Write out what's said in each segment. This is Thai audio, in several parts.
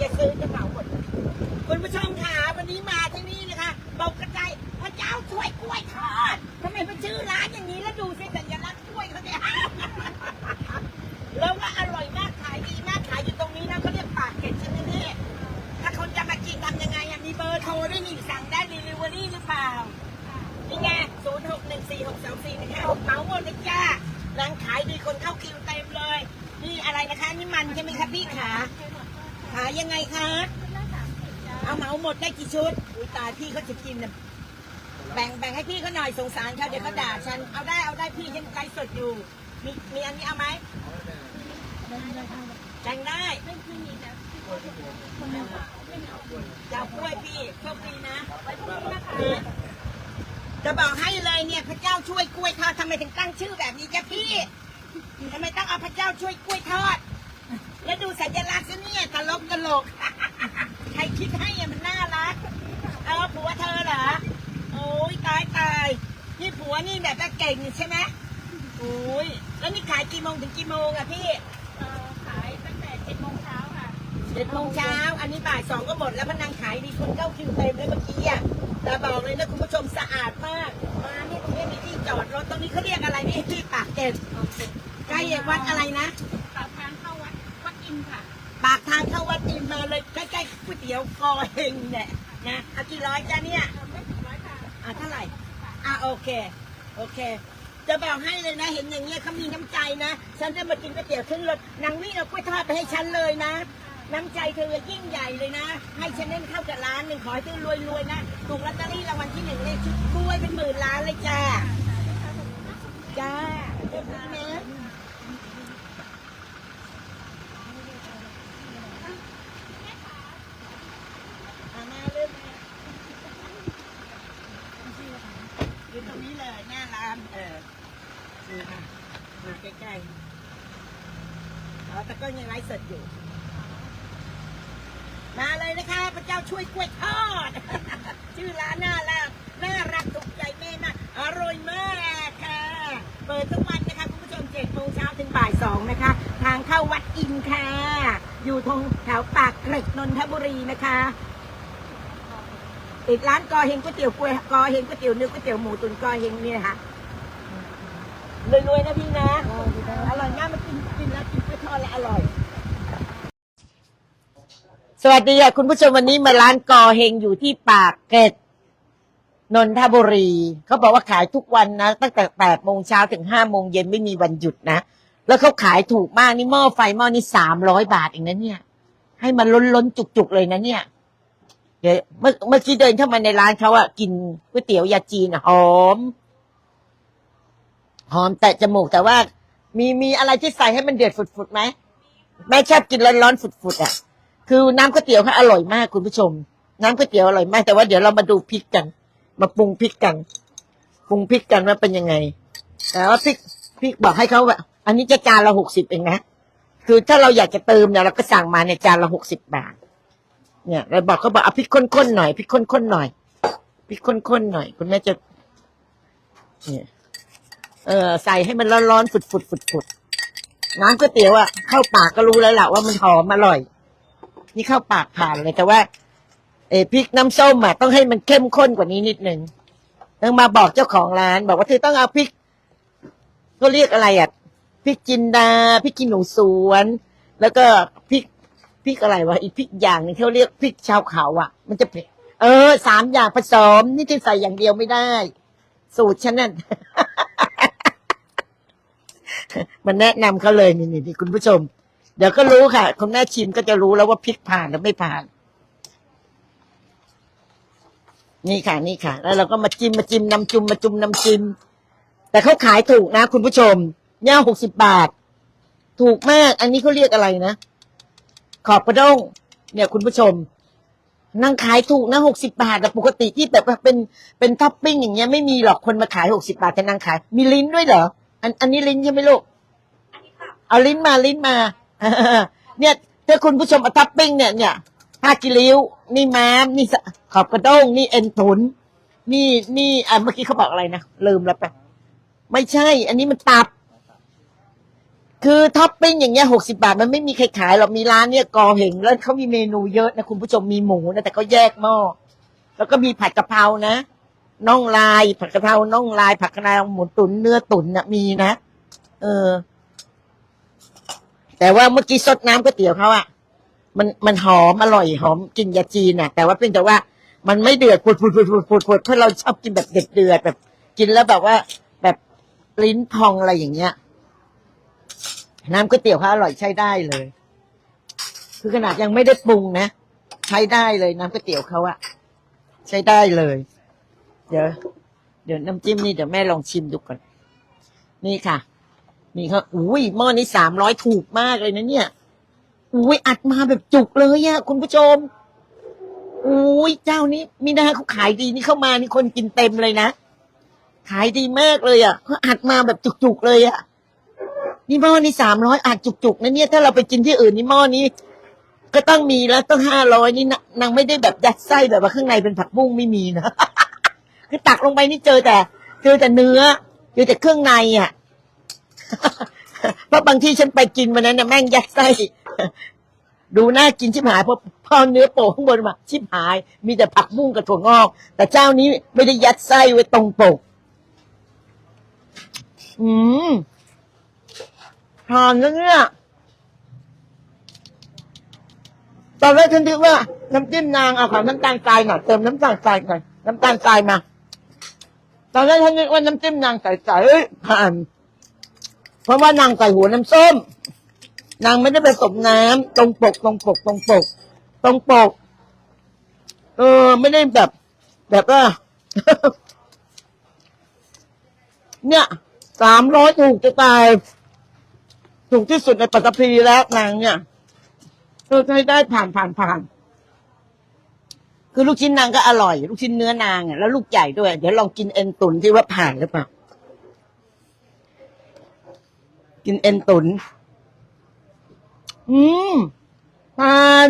จะซื้อจะเหมาหมดคุณผู้ชมค่ะวันนี้มาที่นี่นะคะบอกกระจายพระเจ้าช่วยกล้วยทอดทำไมเป็นชื่อร้านอย่างนี้แล้วดูสิสัญลักษณ์กล้วยเขาเนี่ยแล้วก็อร่อยมากขายดีมากขายอยู่ตรงนี้นะเขาเรียกปากเกร็ดใช่ไหมเนี่ถ้าคนจะมากินทำยังไงมีเบอร์โทรด้วยนี่สั่งได้ดีลิเวอรี่หรือเปล่านี่ไงศูนย์หกหนึ่งสี่หกสองสี่หนึ่งห้าหกเมาหมดเลยจ้าร้านขายดีคนเข้าคิวเต็มเลย นี่อะไรนะคะนี่มันใช่ไหมคะพี่ขา ขายังไงคะ เอาเหมาหมดได้กี่ชุด อุ้ยตายพี่เขาจะกินนะแบ่งแบ่งให้พี่เขาหน่อยสงสารเขาเดี๋ยวเขาด่าฉัน เอาได้เอาได้พี่ยังไกลสดอยู่ มีมีอันนี้เอาไหมแบ่งได้เจ้ากล้วยพี่โชคดีนะไว้พรุ่งนี้นะคะจะบอกให้เลยเนี่ยพระเจ้าช่วยกล้วยทอดทำไมถึงตั้งชื่อแบบนี้จ๊ะพี่ทำไมต้องเอาพระเจ้าช่วยกล้วยทอด แล้วดูสัญลักษณ์ซะเนี่ยตล กตลกใครคิดให้อะมันน่ารัก เอาผัวเธอเหรอ โอ้ยตายตาย นี่ผัวนี่แบบว่าเก่งใช่ไหมโอ้ยแล้วนี่ขายกี่โมงถึงกี่โมงอะพี่ขายตั้งแต่เจ็ดโมงเช้าค่ะ เจ็ดโมงเช้า อันนี้บ่ายสองก็หมดแล้วพนังขายดีคนเข้าคิวเต็มเลยเมื่อกี้อะแต่บอกเลยนะคุณผู้ชมสะอาดมาก มาเนี่ยตรงนี้มีที่จอดรถตรงนี้เขาเรียกอะไรนี่ที่ปากเกร็ดใกล้วัดอะไรนะ เดี๋ยวกอเฮงเนี่ยนะเอากี่ร้อยจ้าเนี่ยอะเท่าไหร่อะโอเค โอเค จะบอกให้เลยนะ เห็นอย่างเงี้ยเขามีน้ำใจนะ ฉันจะมากินก๋วยเตี๋ยวขึ้นรถนางวิ่งเอากล้วยทอดไปให้ฉันเลยนะ น้ำใจเธอยิ่งใหญ่เลยนะ ให้ฉันเล่นเข้ากับร้านหนึ่งขอให้เธอรวยๆนะ ถูกลอตเตอรี่รางวัลที่หนึ่งเลขชุดกล้วยเป็นหมื่นล้านเลยจ้า จ้าเรียบร้อยนะเอามาเริ่มมาอยู่ตรงนี้เลยหน้าร้าน เออนี่ค่ะมาใกล้ๆอ๋อแต่ก็ยังไลฟ์สดอยู่ มาเลยนะคะพระเจ้าช่วยกล้วยทอด ชื่อร้านน่ารักน่ารักถูกใจแม่มากอร่อยมากค่ะ เปิดทุกวันนะคะคุณผู้ชมเจ็ดโมงเช้าถึงบ่ายสองนะคะ ทางเข้าวัดอินค่ะ อยู่ตรงแถวปากเกร็ดนนทบุรีนะคะติดร้านกอเฮงก๋วยเตี๋ยวกล้วยกอเฮงก๋วยเตี๋ยวเนื้อก๋วยเตี๋ยวหมูตุ๋นกอเฮงนี่นะคะ รวยๆนะพี่นะ อร่อยมากมากินกินแล้วกินกล้วยทอดแล้วอร่อย สวัสดีค่ะคุณผู้ชมวันนี้มาร้านกอเฮงอยู่ที่ปากเกร็ดนนทบุรี เขาบอกว่าขายทุกวันนะ ตั้งแต่แปดโมงเช้าถึงห้าโมงเย็นไม่มีวันหยุดนะ แล้วเขาขายถูกมากนี่หม้อไฟหม้อนี่สามร้อยบาทเองนะเนี่ย ให้มันล้นล้นๆจุกๆเลยนะเนี่ย เดี๋ยวเมื่อเมื่อกี้เดินเข้ามาในร้านเขาอะกินก๋วยเตี๋ยวยาจีนอะหอม หอมแตะจมูกแต่ว่า มีมีอะไรที่ใส่ให้มันเดือดฝุดๆไหมแม่ชอบกินร้อนๆฝุดๆอะ คือน้ำก๋วยเตี๋ยวเขาอร่อยมากคุณผู้ชม น้ำก๋วยเตี๋ยวอร่อยมากแต่ว่าเดี๋ยวเรามาดูพริกกัน มาปรุงพริกกันปรุงพริกกันว่าเป็นยังไง แต่ว่าพริกพริกบอกให้เขาว่าอันนี้จะจานละหกสิบเองนะคือถ้าเราอยากจะเติมเนี่ยเราก็สั่งมาเนี่ยจานละหกสิบบาท เนี่ยเราบอกเขาบอกเอาพริกข้นๆหน่อยพริกข้นๆหน่อยพริกข้นๆหน่อย คุณแม่จะเนี่ย เออใส่ให้มันร้อนๆฝุดๆฝุดๆน้ำก๋วยเตี๋ยวอะเข้าปากก็รู้แล้วแหละว่ามันหอมอร่อย นี่เข้าปากผ่านเลยแต่ว่าเออพริกน้ำส้มอะต้องให้มันเข้มข้นกว่านี้นิดนึงต้องมาบอกเจ้าของร้าน บอกว่าเธอต้องเอาพริก ก็เรียกอะไรอะพริกจินดาพริกขี้หนูสวน แล้วก็พริกพริกอะไรวะอีกพริกอย่างนึงเขาเรียกพริกชาวเขาอะ มันจะเผ็ดเออสามอย่างผสม นี่จะใส่อย่างเดียวไม่ได้ สูตรฉันนั่น มันแนะนำเขาเลยนี่นี่นี่คุณผู้ชม เดี๋ยวก็รู้ค่ะ คุณแม่ชิมก็จะรู้แล้วว่าพริกผ่านหรือไม่ผ่าน นี่ค่ะนี่ค่ะ แล้วเราก็มาจิ้มมาจิ้มน้ำจุ่มมาจุ่มน้ำจิ้มแต่เขาขายถูกนะ คุณผู้ชมย่าหกสิบบาท ถูกมาก อันนี้เขาเรียกอะไรนะ ขอบกระด้ง เนี่ยคุณผู้ชม นั่งขายถูกนะหกสิบาทแต่ปกติที่แบบว่าเป็นเป็นท็อปปิ้งอย่างเงี้ยไม่มีหรอกคนมาขายหกสิบาทแต่นางขาย มีลิ้นด้วยเหรอ อันอันนี้ลิ้นใช่ไหมลูก เอาลิ้นมาลิ้นมา เนี่ยถ้าคุณผู้ชมเอาท็อปปิ้งเนี่ยเนี่ยผ้ากิริ้ว นี่ม้ามนี่สะขอบกระด้ง นี่เอ็นถุน นี่นี่อะเมื่อกี้เขาบอกอะไรนะลืมแล้วไป ไม่ใช่ อันนี้มันตับ คือท็อปปิ้งอย่างเงี้ยหกสิบาท มันไม่มีใครขายหรอกมีร้านเนี่ยกอเหงแล้วเขามีเมนูเยอะนะคุณผู้ชมมีหมูนะแต่เขาแยกหม้อแล้วก็มีผัดกะเพรานะ น่องลาย ผัดกะเพราน่องลาย ผัดกะเพราหมูตุ๋นเนื้อตุ๋นนะมีนะเออ แต่ว่าเมื่อกี้ซดน้ำก๋วยเตี๋ยวเขาอะมันมันหอมอร่อยหอมกินยาจีนน่ะ แต่ว่าเพียงแต่ว่ามันไม่เดือดปุดปุดปุดปุดปุดปุดเพราะเราชอบกินแบบเด็ดเดือดแบบ กินแล้วแบบว่า แบบลิ้นพองอะไรอย่างเงี้ย น้ำก๋วยเตี๋ยวเขาอร่อยใช้ได้เลย คือขนาดยังไม่ได้ปรุงนะใช้ได้เลยน้ำก๋วยเตี๋ยวเขาอะใช้ได้เลย เดี๋ยวเดี๋ยวน้ำจิ้มนี่เดี๋ยวแม่ลองชิมดูก่อน นี่ค่ะนี่ครับอุ้ยหม้อนี้สามร้อยถูกมากเลยนะเนี่ยอุ้ยอัดมาแบบจุกเลยอะคุณผู้ชมอุ้ยเจ้านี้มีนาเขาขายดีนี่เข้ามานี่คนกินเต็มเลยนะขายดีมากเลยอะเขาอัดมาแบบจุกๆเลยอะนี่หม้อนี่สามร้อยอัดจุกๆนะเนี่ยถ้าเราไปกินที่อื่นนี่หม้อนี้ ก็ต้องมีแล้วต้องห้าร้อยนี่นางไม่ได้แบบยัดไส้แบบว่าข้างในเป็นผักบุ้งไม่มีนะ คือตักลงไปนี่เจอแต่ เจอแต่เนื้อเจอแต่เครื่องในอะเพราะบางที่ฉันไปกินวันนั้นน่ะแม่งยัดไส้ดูน่ากินชิบหายเพราะพอเนื้อโปะข้างบนมาชิบหาย มีแต่ผักบุ้งกับถั่วงอก แต่เจ้านี้ไม่ได้ยัดไส้ไว้ตรงปกอืมทานแล้วเนี่ยตอนแรกฉันคิดว่าน้ำจิ้มนางเอาของน้ำตาลทรายหน่อยเติมน้ำตาลทรายหน่อยน้ำตาลทรายมา ตอนแรกฉันนึกว่าน้ำจิ้มนางใสๆเอ้ยผ่าน เพราะว่านางใส่หัวน้ำส้ม นางไม่ได้ผสมน้ำตรงปกตรงปกตรงปก ตรงปก เออ ไม่ได้แบบ แบบว่า เนี่ยสามร้อยถูกจะตาย ถูกที่สุดในปัตตภีแล้วนางเนี่ยเออใช้ได้ผ่านผ่านผ่าน คือลูกชิ้นนางก็อร่อย ลูกชิ้นเนื้อนางอะแล้วลูกใหญ่ด้วย เดี๋ยวลองกินเอ็นตุนที่ว่าผ่านหรือเปล่า กินเอ็นตุน อืมผ่าน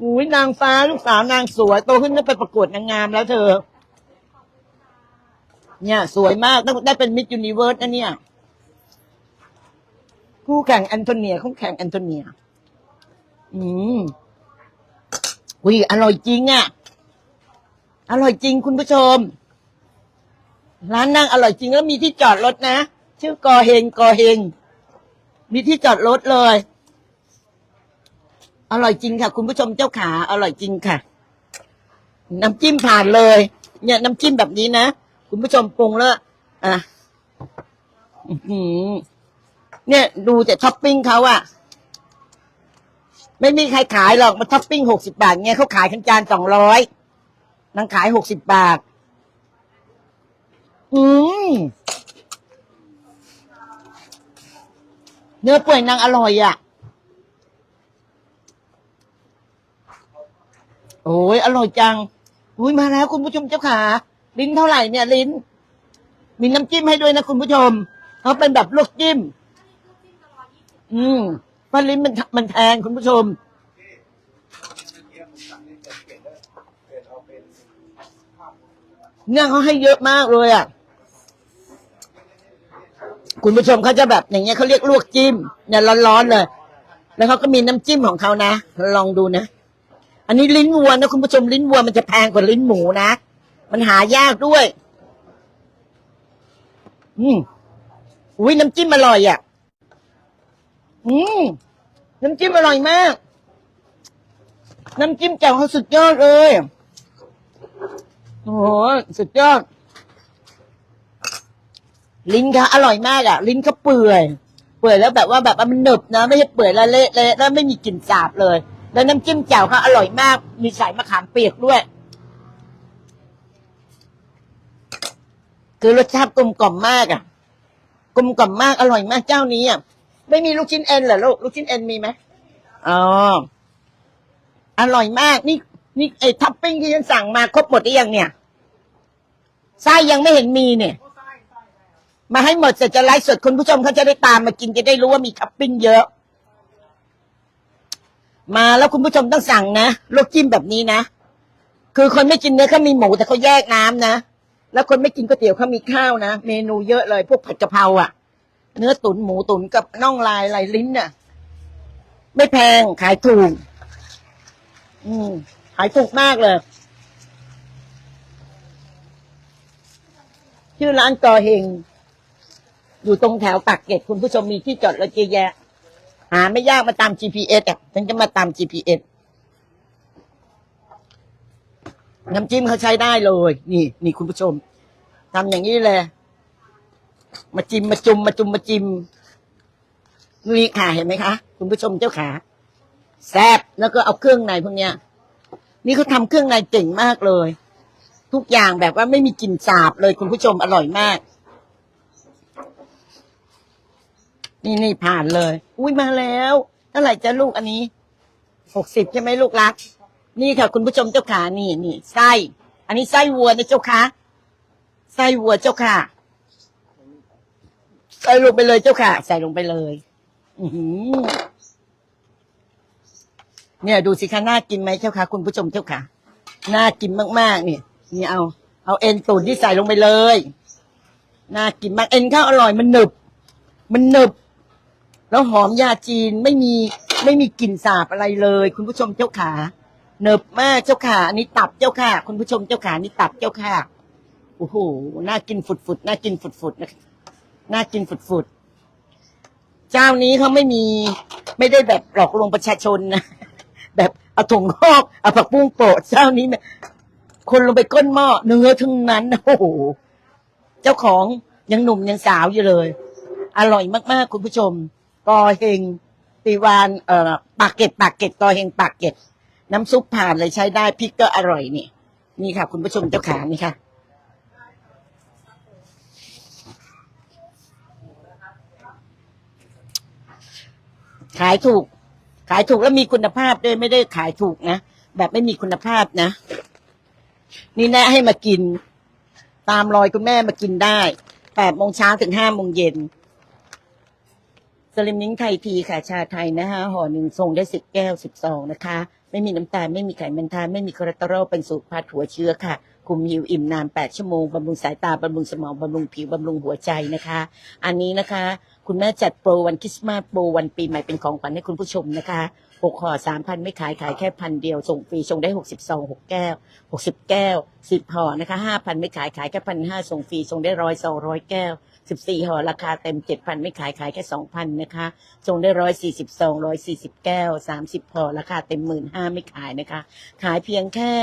อุ้ยนางฟ้าลูกสาวนางสวยโตขึ้นได้ไปประกวดนางงามแล้วเธอ เนี่ย สวยมากต้องได้เป็นมิสยูนิเวิร์สนะเนี่ย คู่แข่งแอนโทเนียคู่แข่งแอนโทเนีย อืม อุ้ยอร่อยจริงอะ่ะ อร่อยจริงคุณผู้ชม ร้านนั่งอร่อยจริงแล้วมีที่จอดรถนะ ชื่อกอเฮงกอเฮง มีที่จอดรถเลย อร่อยจริงค่ะ คุณผู้ชมเจ้าขา อร่อยจริงค่ะ น้ำจิ้มผ่านเลย เนี่ยน้ำจิ้มแบบนี้นะ คุณผู้ชมปรุงแล้ว อะอื้อหือเนี่ยดูแต่ท็อปปิ้งเขาอะ ไม่มีใครขายหรอกมาท็อปปิ้งหกสิบาทเนี่ยเขาขายกันจานสองร้อยนางขายหกสิบบาท อืมเนื้อเปื่อยนางอร่อยอะ่ะ โอ้ยอร่อยจัง อุ้ยมาแล้วคุณผู้ชมเจ้าขาลิ้นเท่าไหร่เนี่ย ลิ้น มีน้ำจิ้มให้ด้วยนะคุณผู้ชมเขาเป็นแบบลวกจิ้ม อืม เพราะลิ้นมันมันแพงคุณผู้ชม เนี่ยเขาให้เยอะมากเลยอะ คุณผู้ชมเขาจะแบบอย่างเงี้ยเขาเรียกลวกจิ้มเนี่ยร้อนๆเลย แล้วเขาก็มีน้ำจิ้มของเขานะลองดูนะอันนี้ลิ้นวัวนะคุณผู้ชมลิ้นวัวมันจะแพงกว่าลิ้นหมูนะมันหายากด้วย อืมอุ้ยน้ำจิ้มอร่อยอะ อืมน้ำจิ้มอร่อยมาก น้ำจิ้มแจ่วเขาสุดยอดเลยโอ้โหสุดยอด ลิ้นเขาอร่อยมากอะ ลิ้นเขาเปื่อย เปื่อยแล้วแบบว่าแบบมันหนึบนะ ไม่ใช่เปื่อยแล้วเละเละแล้วไม่มีกลิ่นสาบเลย แล้วน้ำจิ้มแจ่วเขาอร่อยมาก มีใส่มะขามเปียกด้วย คือรสชาติกลมกล่อมมากอะ กลมกล่อมมากอร่อยมากเจ้านี้อะ ไม่มีลูกชิ้นเอ็นเหรอลูกลูกชิ้นเอ็นมีไหมอ๋ออร่อยมาก นี่ นี่ไอ้ท็อปปิ้งที่ฉันสั่งมาครบหมดหรือยังเนี่ยไส้ยังไม่เห็นมีเนี่ย มาให้หมดเสร็จจะไลฟ์สดคุณผู้ชมเขาจะได้ตามมากินจะได้รู้ว่ามีท็อปปิ้งเยอะ มาแล้วคุณผู้ชมต้องสั่งนะลวกจิ้มแบบนี้นะคือคนไม่กินเนื้อเขามีหมูแต่เขาแยกน้ำนะแล้วคนไม่กินก๋วยเตี๋ยวเขามีข้าวนะเมนูเยอะเลย พวกผัดกะเพราอะ เนื้อตุ๋นหมูตุ๋นกับน่องลายลายลิ้นน่ะไม่แพงขายถูก อืม ขายถูกมากเลย ชื่อร้านกอเฮงอยู่ตรงแถวปากเกร็ดคุณผู้ชมมีที่จอดรถเยอะแยะ หาไม่ยากมาตาม GPS อะฉันจะมาตาม GPS น้ำจิ้มเขาใช้ได้เลย นี่ นี่คุณผู้ชมทำอย่างนี้เลย มาจิ้มมาจุ่มมาจุ่มมาจิ้มนี่ค่ะเห็นไหมคะคุณผู้ชมเจ้าขาแซบแล้วก็เอาเครื่องในพวกเนี้ย นี่เขาทำเครื่องในเก่งมากเลย ทุกอย่างแบบว่าไม่มีกลิ่นสาบเลยคุณผู้ชมอร่อยมาก นี่นี่ผ่านเลย อุ้ยมาแล้วเท่าไหร่จะลูกอันนี้หกสิบใช่ไหมลูกรัก นี่ค่ะ คุณผู้ชมเจ้าขานี่นี่ไส้ อันนี้ไส้วัวนะเจ้าค่ะไส้วัวเจ้าค่ะ ใส่ลงไปเลยเจ้าค่ะ ใส่ลงไปเลยอืเนี่ยดูสิคะน่ากินไหมเจ้าค่ะ คุณผู้ชมเจ้าค่ะ น่ากินมากๆนี่ยนี่เอา เอาเอ็นตุ๋นที่ใส่ลงไปเลย น่ากินมากเอ็นข้าวอร่อยมันหนึบ มันหนึบ แล้วหอมยาจีนไม่มีไม่มีกลิ่นสาบอะไรเลย คุณผู้ชมเจ้าขาหนึบมากเจ้าขาอันนี้ตับเจ้าค่ะ คุณผู้ชมเจ้าขานี่ตับเจ้าค่ะโอ้โหน่ากินฝุดๆน่ากินฝุดๆนะ น่ากินฝุดๆ เจ้านี้เขาไม่มีไม่ได้แบบหลอกลวงประชาชนนะ แบบเอาถุงงอกเอาผักบุ้งโปะเจ้านี้เนี่ยคนลงไปก้นหม้อเนื้อทั้งนั้นโอ้โหเจ้าของยังหนุ่มยังสาวอยู่เลย อร่อยมากๆ คุณผู้ชมกอเฮงตีวานเอ่อปากเก็ดปากเก็ดกอเฮงปากเก็ดน้ำซุปผ่านเลยใช้ได้พริกก็อร่อยนี่ นี่ค่ะ คุณผู้ชมเจ้าขานี่ค่ะ ขายถูก ขายถูกแล้วมีคุณภาพด้วยไม่ได้ขายถูกนะ แบบไม่มีคุณภาพนะ นี่แนะให้มากิน ตามรอยคุณแม่มากินได้แปดโมงเช้าถึงห้าโมงเย็นสลิมนิ้งไทยทีค่ะ ชาไทยนะคะห่อหนึ่งส่งได้สิบแก้วสิบซองนะคะ ไม่มีน้ำตาล ไม่มีไขมันทานไม่มีคอเลสเตอรอลเป็นสูตรพัดหัวเชื้อค่ะ คุมหิวอิ่มนานแปดชั่วโมงบำรุงสายตาบำรุงสมองบำรุงผิวบำรุงหัวใจนะคะ อันนี้นะคะ คุณแม่จัดโปรวันคริสต์มาสโปรวันปีใหม่เป็นของขวัญให้คุณผู้ชมนะคะหกห่อสามพันไม่ขายขายแค่พันเดียว ส่งฟรีส่งได้หกสิบซองหกแก้วหกสิบแก้วสิบห่อนะคะห้าพันไม่ขายขายแค่พันห้าส่งฟรีส่งได้ร้อยซองร้อยแก้วสิบสี่ห่อราคาเต็มเจ็ดพันไม่ขายขายแค่สองพันนะคะส่งได้ร้อยสี่สิบซองร้อยสี่สิบแก้วสามสิบห่อราคาเต็มหมื่นห้าไม่ขายนะคะ ขายเพียงแค่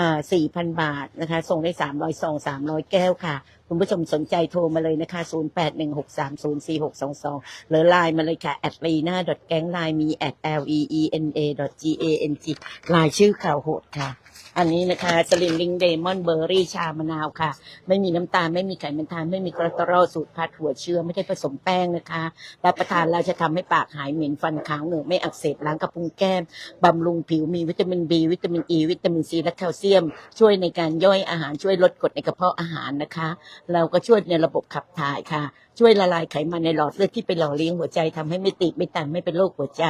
4,000 บาทนะคะ ส่งได้สามร้อยซอง300 แก้วค่ะ คุณผู้ชมสนใจโทรมาเลยนะคะ 0816304622หกสามศูนย์สี่หกสองสองหรือไลน์มาเลยค่ะ at lena gang ไลน์มี at l e e n a g a n g ไลน์ชื่อข่าวโหดค่ะ อันนี้นะคะสลิมลิงเดมอนเบอร์รี่ชามะนาวค่ะ ไม่มีน้ำตาลไม่มีไขมันทานไม่มีคอเลสเตอรอลสูตรพัดหัวเชื้อไม่ได้ผสมแป้งนะคะรับประทานแล้วจะทำให้ปากหายเหม็นฟันขาวเหงือกไม่อักเสบล้างกระพุ้งแก้มบำรุงผิวมีวิตามิน B วิตามิน E วิตามิน C และแคลเซียม ช่วยในการย่อยอาหารช่วยลดกรดในกระเพาะอาหารนะคะ เราก็ช่วยในระบบขับถ่ายค่ะช่วยละลายไขมันในหลอดเลือดที่ไปหล่อเลี้ยงหัวใจทำให้ไม่ติดไม่ตันไม่เป็นโรคหัวใจ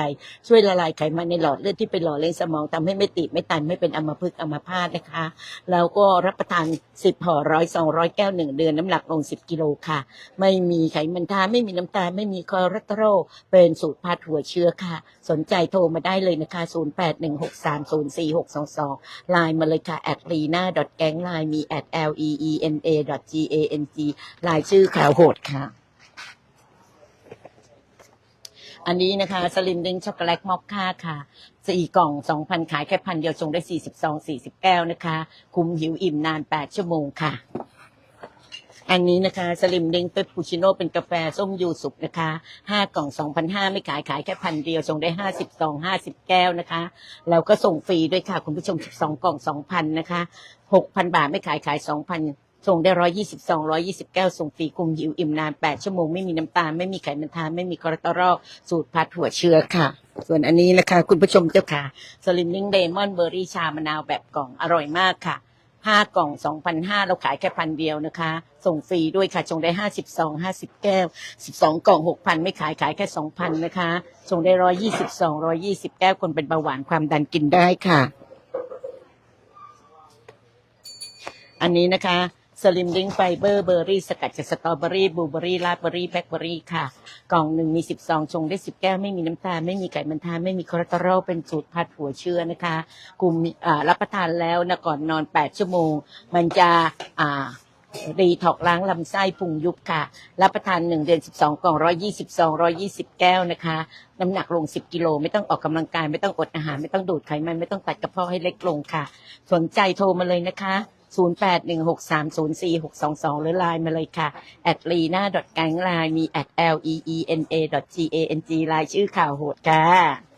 ช่วยละลายไขมันในหลอดเลือดที่ไปหล่อเลี้ยงสมองทำให้ไม่ติดไม่ตันไม่เป็นอัมพฤกษ์อัมพาตนะคะ แล้วก็รับประทานสิบห่อร้อยสองร้อยแก้วหนึ่งเดือนน้ำหนักลงสิบกิโลค่ะ ไม่มีไขมันทาไม่มีน้ำตาลไม่มีคอเลสเตอรอลเป็นสูตรพัดหัวเชื้อค่ะ สนใจโทรมาได้เลยนะคะ 0 8 1 6 3 0 4 6 2 2ไลน์มาเลยค่ะ at lena gang ไลน์มี at l e e n a g a n g ไลน์ชื่อข่าวโหดค่ะ อันนี้นะคะสลิมดิงช็อกโกแลตมอคค่าค่ะสี่กล่องสองพันขายแค่พันเดียวส่งได้สี่สิบซองสี่สิบแก้วนะคะ คุมหิวอิ่มนานแปดชั่วโมงค่ะ อันนี้นะคะสลิมดิงเปปปูชิโน่เป็นกาแฟส้มยูสุกนะคะห้ากล่องสองพันห้าไม่ขายขายแค่พันเดียวส่งได้ห้าสิบซองห้าสิบแก้วนะคะแล้วก็ส่งฟรีด้วยค่ะ คุณผู้ชมสิบสองกล่องสองพันนะคะหกพันบาทไม่ขายขายสองพัน ส่งได้ร้อยยี่สิบสองร้อยี่สิบแก้วส่งฟรีคุมหิวอิ่มนานแปดชั่วโมงไม่มีน้ำตาลไม่มีไขมันทานไม่มีคอเลสเตอรอลสูตรพัดหัวเชื้อค่ะ ส่วนอันนี้นะคะ คุณผู้ชมเจ้าค่ะสลิมนิ่งเดมอนเบอร์รี่ชามะนาวแบบกล่องอร่อยมากค่ะห้ากล่องสองพันห้าเราขายแค่พันเดียวนะคะ ส่งฟรีด้วยค่ะส่งได้ห้าสิบสองห้าสิบแก้วสิบสองกล่องหกพันไม่ขายขายแค่สองพันนะคะส่งได้ร้อยยี่สิบสองร้อยี่สิบแก้วคนเป็นเบาหวานความดันกินได้ค่ะ อันนี้นะคะ สลิมลิงไฟเบอร์เบอร์รี่ สกัดจากสตรอเบอรี่บลูเบอรี่ราสเบอรี่แบล็คเบอรี่ค่ะ กล่องหนึ่งมีสิบซองชงได้สิบแก้ว ไม่มีน้ำตาล ไม่มีไขมันทานไม่มีคอเลสเตอรอลเป็นสูตรผัดหัวเชื้อนะคะกลุ่มอ่ารับประทานแล้วนะก่อนนอนแปดชั่วโมง มันจะอ่ารีถอกล้างลำไส้พุงยุบค่ะ รับประทานหนึ่งเดือนสิบสองกล่องร้อยยี่สิบซองร้อยี่สิบแก้วนะคะ น้ำหนักลงสิบกิโล ไม่ต้องออกกำลังกาย ไม่ต้องอดอาหาร ไม่ต้องดูดไขมัน ไม่ต้องตัดกระเพาะให้เล็กลงค่ะ สนใจโทรมาเลยนะคะ 0 8 1 6 3 0 4 6 2 2 หรือไลน์มาเลยค่ะ atlena.gangline มี at l e e n a g a n g ไลน์ชื่อข่าวโหดค่ะ